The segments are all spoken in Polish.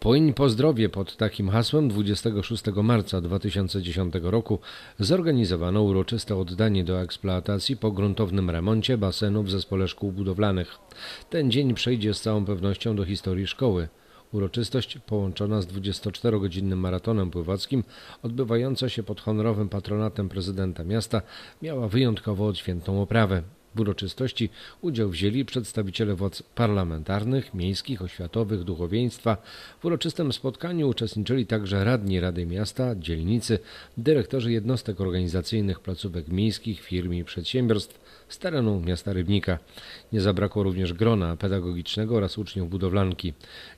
Płyń po zdrowie pod takim hasłem 26 marca 2010 roku zorganizowano uroczyste oddanie do eksploatacji po gruntownym remoncie basenu w zespole szkół budowlanych. Ten dzień przejdzie z całą pewnością do historii szkoły. Uroczystość połączona z 24-godzinnym maratonem pływackim, odbywająca się pod honorowym patronatem prezydenta miasta, miała wyjątkowo odświętną oprawę. W uroczystości udział wzięli przedstawiciele władz parlamentarnych, miejskich, oświatowych, duchowieństwa. W uroczystym spotkaniu uczestniczyli także radni Rady Miasta, dzielnicy, dyrektorzy jednostek organizacyjnych placówek miejskich, firm i przedsiębiorstw z terenu miasta Rybnika. Nie zabrakło również grona pedagogicznego oraz uczniów budowlanki.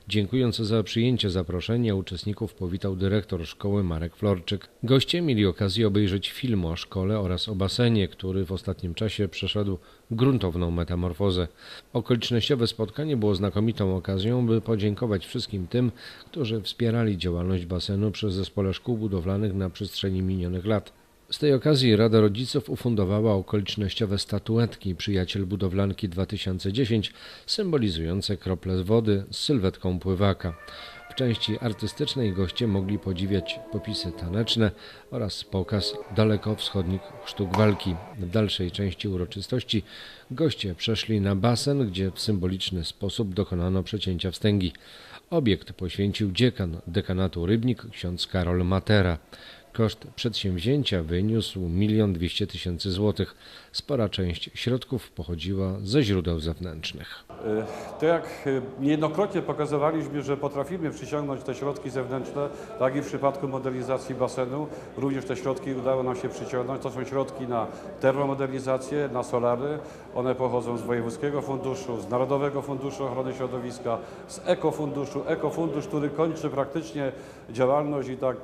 Dziękując za przyjęcie zaproszenia, uczestników powitał dyrektor szkoły Marek Florczyk. Goście mieli okazję obejrzeć film o szkole oraz o basenie, który w ostatnim czasie przeszedł gruntowną metamorfozę. Okolicznościowe spotkanie było znakomitą okazją, by podziękować wszystkim tym, którzy wspierali działalność basenu przez zespole szkół budowlanych na przestrzeni minionych lat. Z tej okazji Rada Rodziców ufundowała okolicznościowe statuetki Przyjaciel Budowlanki 2010 symbolizujące krople wody z sylwetką pływaka. W części artystycznej goście mogli podziwiać popisy taneczne oraz pokaz dalekowschodnich sztuk walki. W dalszej części uroczystości goście przeszli na basen, gdzie w symboliczny sposób dokonano przecięcia wstęgi. Obiekt poświęcił dziekan dekanatu Rybnik ksiądz Karol Matera. Koszt przedsięwzięcia wyniósł 1 200 tysięcy złotych. Spora część środków pochodziła ze źródeł zewnętrznych. To jak e, niejednokrotnie pokazywaliśmy, że potrafimy przyciągnąć te środki zewnętrzne, tak i w przypadku modernizacji basenu również te środki udało nam się przyciągnąć. To są środki na termomodernizację, na solary. One pochodzą z Wojewódzkiego Funduszu, z Narodowego Funduszu Ochrony Środowiska, z Ekofunduszu. Ekofundusz, który kończy praktycznie działalność i tak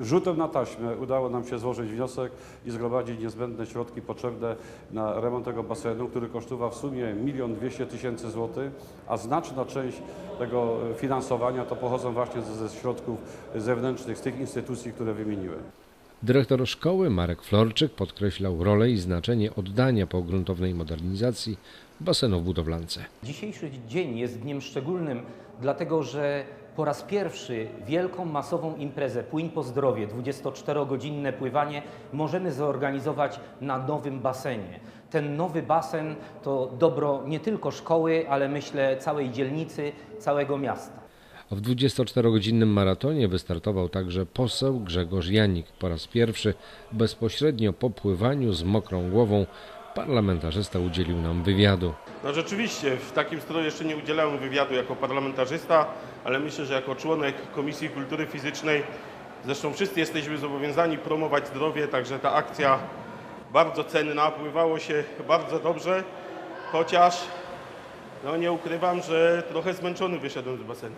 rzutem na taśmę udało nam się złożyć wniosek i zgromadzić niezbędne środki potrzebne na remont tego basenu, który kosztował w sumie 1 200 tysięcy złotych, a znaczna część tego finansowania to pochodzą właśnie ze, ze środków zewnętrznych, z tych instytucji, które wymieniłem. Dyrektor szkoły Marek Florczyk podkreślał rolę i znaczenie oddania po gruntownej modernizacji basenu w budowlance. Dzisiejszy dzień jest dniem szczególnym, dlatego że po raz pierwszy wielką masową imprezę Płyń po zdrowie, 24-godzinne pływanie możemy zorganizować na nowym basenie. Ten nowy basen to dobro nie tylko szkoły, ale myślę całej dzielnicy, całego miasta. W 24-godzinnym maratonie wystartował także poseł Grzegorz Janik. Po raz pierwszy bezpośrednio po pływaniu z mokrą głową parlamentarzysta udzielił nam wywiadu. No rzeczywiście, w takim stroju jeszcze nie udzielałem wywiadu jako parlamentarzysta, ale myślę, że jako członek Komisji Kultury Fizycznej, zresztą wszyscy jesteśmy zobowiązani promować zdrowie, także ta akcja bardzo cenna, pływało się bardzo dobrze, chociaż no nie ukrywam, że trochę zmęczony wyszedłem z basenu.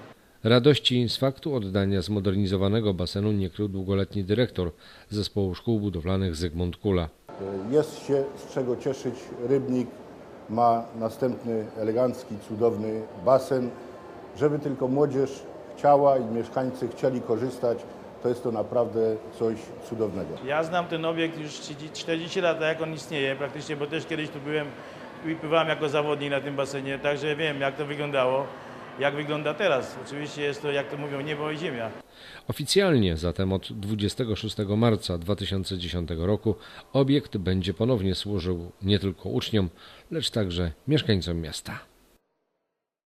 Radości z faktu oddania zmodernizowanego basenu nie krył długoletni dyrektor zespołu szkół budowlanych Zygmunt Kula. Jest się z czego cieszyć. Rybnik ma następny elegancki, cudowny basen. Żeby tylko młodzież chciała i mieszkańcy chcieli korzystać, to jest to naprawdę coś cudownego. Ja znam ten obiekt już 40 lat, jak on istnieje praktycznie, bo też kiedyś tu byłem i pływałem jako zawodnik na tym basenie, także wiem jak to wyglądało, jak wygląda teraz. Oczywiście jest to, jak to mówią, niebo i ziemia. Oficjalnie zatem od 26 marca 2010 roku obiekt będzie ponownie służył nie tylko uczniom, lecz także mieszkańcom miasta.